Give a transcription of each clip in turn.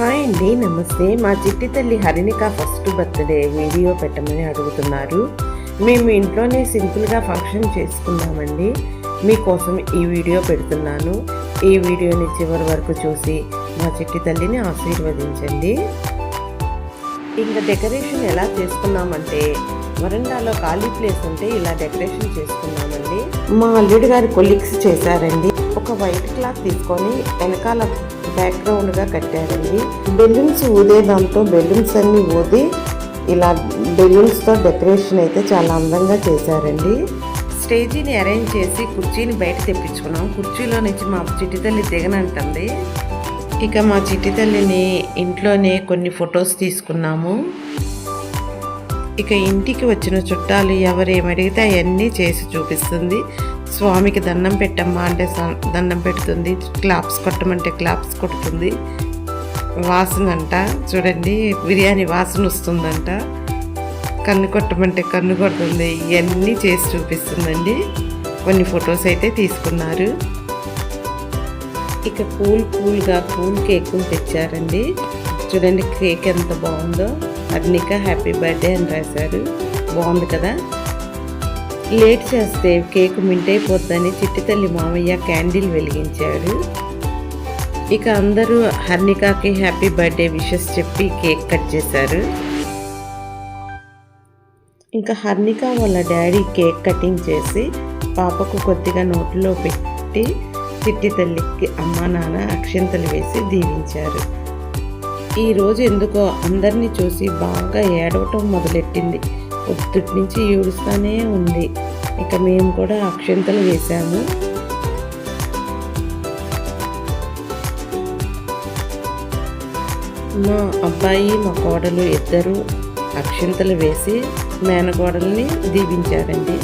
Hi అండి నమస్తే. మా చిట్టి తల్లి హరిణిక ఫస్ట్ బర్త్డే వీడియో పెట్టమని అడుగుతున్నారు. మేము ఇంట్లోనే సింపుల్గా ఫంక్షన్ చేసుకున్నామండి మీకోసం ఈ వీడియో పెడుతున్నాను. ఈ వీడియోని చివరి వరకు చూసి మా చిట్టి తల్లిని ఆశీర్వదించండి. ఇంకా డెకరేషన్ ఎలా చేసుకున్నామంటే వరండాలో ఖాళీ ప్లేస్ ఉంటే ఇలా డెకరేషన్ చేసుకున్నామండి. మా అల్లుడి గారి కొలీగ్స్ చేశారండి. ఒక వైట్ క్లాత్ తీసుకొని వెనకాల బ్యాక్గ్రౌండ్గా కట్టారండి. బెలూన్స్ ఊదే దాంతో బెలూన్స్ అన్ని ఊది ఇలా బెలూన్స్తో డెకరేషన్ అయితే చాలా అందంగా చేశారండి. స్టేజీని అరేంజ్ చేసి కుర్చీని బయట తెప్పించుకున్నాం. కుర్చీలో నుంచి మా చిట్టి తల్లి దిగనంటుంది. ఇక మా చిట్టి తల్లిని ఇంట్లోనే కొన్ని ఫొటోస్ తీసుకున్నాము. ఇక ఇంటికి వచ్చిన చుట్టాలు ఎవరు ఏమడిగితే అవన్నీ చేసి చూపిస్తుంది. స్వామికి దండం పెట్టమ్మా అంటే దండం పెడుతుంది. క్లాప్స్ కొట్టమంటే క్లాప్స్ కొడుతుంది. వాసన అంట చూడండి బిర్యానీ వాసన వస్తుందంట. కన్ను కొట్టమంటే కన్ను కొడుతుంది. ఇవన్నీ చేసి చూపిస్తుందండి. కొన్ని ఫొటోస్ అయితే తీసుకున్నారు. ఇక కూల్ కూల్గా కూల్ కేక్ తెచ్చారండి. చూడండి కేక్ ఎంత బాగుందో. అర్నిక హ్యాపీ బర్త్డే అని రాశారు. బాగుంది కదా? లేట్ చేస్తే కేక్ మింట్ అయిపోద్దని చిట్టి తల్లి మామయ్య క్యాండిల్ వెలిగించాడు ఇక అందరూ హర్నికాకి హ్యాపీ బర్త్డే విషెస్ చెప్పి కేక్ కట్ చేశారు. ఇంకా హర్నిక వాళ్ళ డాడీ కేక్ కటింగ్ చేసి పాపకు కొద్దిగా నోట్లో పెట్టి చిట్టి తల్లికి అమ్మ నాన్న అక్షంతలు వేసి దీవించారు. ఈరోజు ఎందుకో అందరినీ చూసి బాగా ఏడవటం మొదలెట్టింది. పొద్దుటి నుంచి ఏడుస్తానే ఉంది. ఇక మేము కూడా అక్షంతలు వేసాము మా అబ్బాయి మా కోడలు ఇద్దరు అక్షంతలు వేసి మేనకోడల్ని దీవించారండి.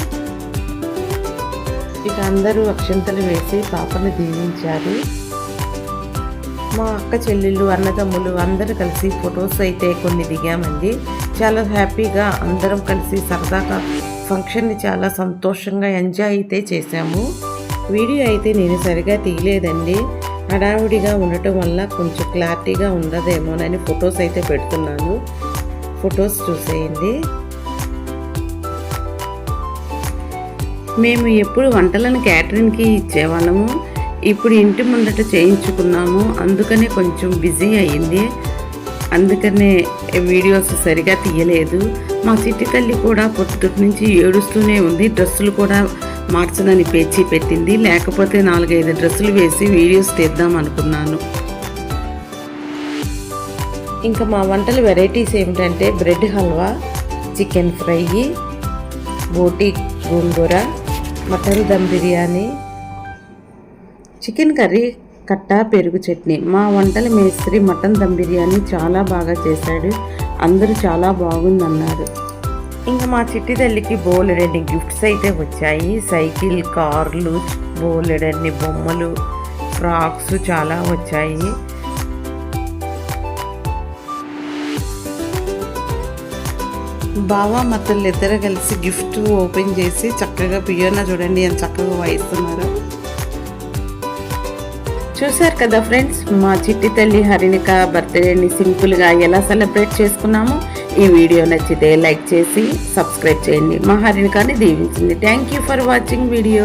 ఇక అందరూ అక్షంతలు వేసి పాపను దీవించారు. మా అక్క చెల్లెళ్ళు అన్నదమ్ములు అందరూ కలిసి ఫొటోస్ అయితే కొన్ని దిగామండి. చాలా హ్యాపీగా అందరం కలిసి సరదాగా ఫంక్షన్ని చాలా సంతోషంగా ఎంజాయ్ అయితే చేశాము. వీడియో అయితే నేను సరిగా తీయలేదండి. హడావుడిగా ఉండటం వల్ల కొంచెం క్లారిటీగా ఉండదేమోనని ఫొటోస్ అయితే పెడుతున్నాను. ఫొటోస్ చూసేయండి. మేము ఎప్పుడు వంటలను క్యాటరింగ్కి ఇచ్చేవాళ్ళము. ఇప్పుడు ఇంటి ముందట చేయించుకున్నాము. అందుకనే కొంచెం బిజీ అయ్యింది. అందుకనే వీడియోస్ సరిగా తీయలేదు. మా చిట్టి తల్లి కూడా పొద్దుటి నుంచి ఏడుస్తూనే ఉంది. డ్రెస్సులు కూడా మార్చదని పేచి పెట్టింది. లేకపోతే నాలుగైదు డ్రెస్సులు వేసి వీడియోస్ తీద్దాం అనుకున్నాను. ఇంకా మా వంటల వెరైటీస్ ఏమిటంటే బ్రెడ్ హల్వా చికెన్ ఫ్రై బోటి gongura mutton dum biryani chicken curry కట్ట పెరుగు చట్నీ. మా వంటల మేస్త్రి మటన్ దమ్ బిర్యానీ చాలా బాగా చేశాడు. అందరూ చాలా బాగుందన్నారు. ఇంకా మా చిట్టి తల్లికి బోలెడన్ని గిఫ్ట్స్ అయితే వచ్చాయి. సైకిల్ కార్లు బోలెడన్ని బొమ్మలు ఫ్రాక్స్ చాలా వచ్చాయి. బావా మతలు ఇద్దరు కలిసి గిఫ్ట్ ఓపెన్ చేసి చక్కగా పియోనా చూడండి ఎంత చక్కగా వాయిస్తున్నారు. చూశారు కదా ఫ్రెండ్స్ మా చిట్టి తల్లి హరిణిక బర్త్డేని సింపుల్గా ఎలా సెలబ్రేట్ చేసుకున్నామో ఈ వీడియో నచ్చితే లైక్ చేసి సబ్స్క్రైబ్ చేయండి. మా హరిణికాని దీవించింది. Thank you for watching video